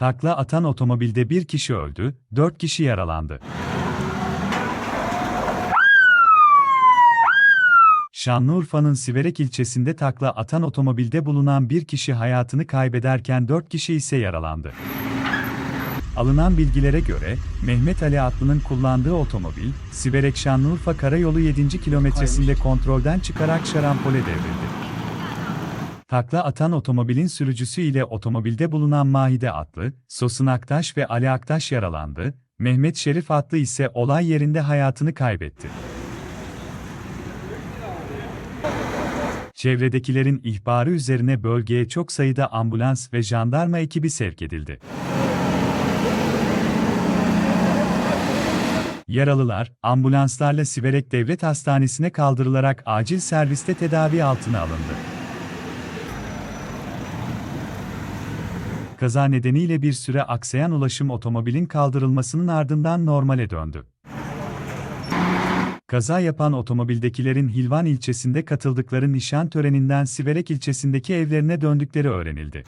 Takla atan otomobilde bir kişi öldü, dört kişi yaralandı. Şanlıurfa'nın Siverek ilçesinde takla atan otomobilde bulunan bir kişi hayatını kaybederken dört kişi ise yaralandı. Alınan bilgilere göre, Mehmet Ali Atlı'nın kullandığı otomobil, Siverek Şanlıurfa Karayolu 7. kilometresinde kontrolden çıkarak şarampole devrildi. Takla atan otomobilin sürücüsü ile otomobilde bulunan Mahide Atlı, Sosun Aktaş ve Ali Aktaş yaralandı, Mehmet Şerif Atlı ise olay yerinde hayatını kaybetti. Çevredekilerin ihbarı üzerine bölgeye çok sayıda ambulans ve jandarma ekibi sevk edildi. Yaralılar, ambulanslarla Siverek Devlet Hastanesi'ne kaldırılarak acil serviste tedavi altına alındı. Kaza nedeniyle bir süre aksayan ulaşım otomobilin kaldırılmasının ardından normale döndü. Kaza yapan otomobildekilerin Hilvan ilçesinde katıldıkları nişan töreninden Siverek ilçesindeki evlerine döndükleri öğrenildi.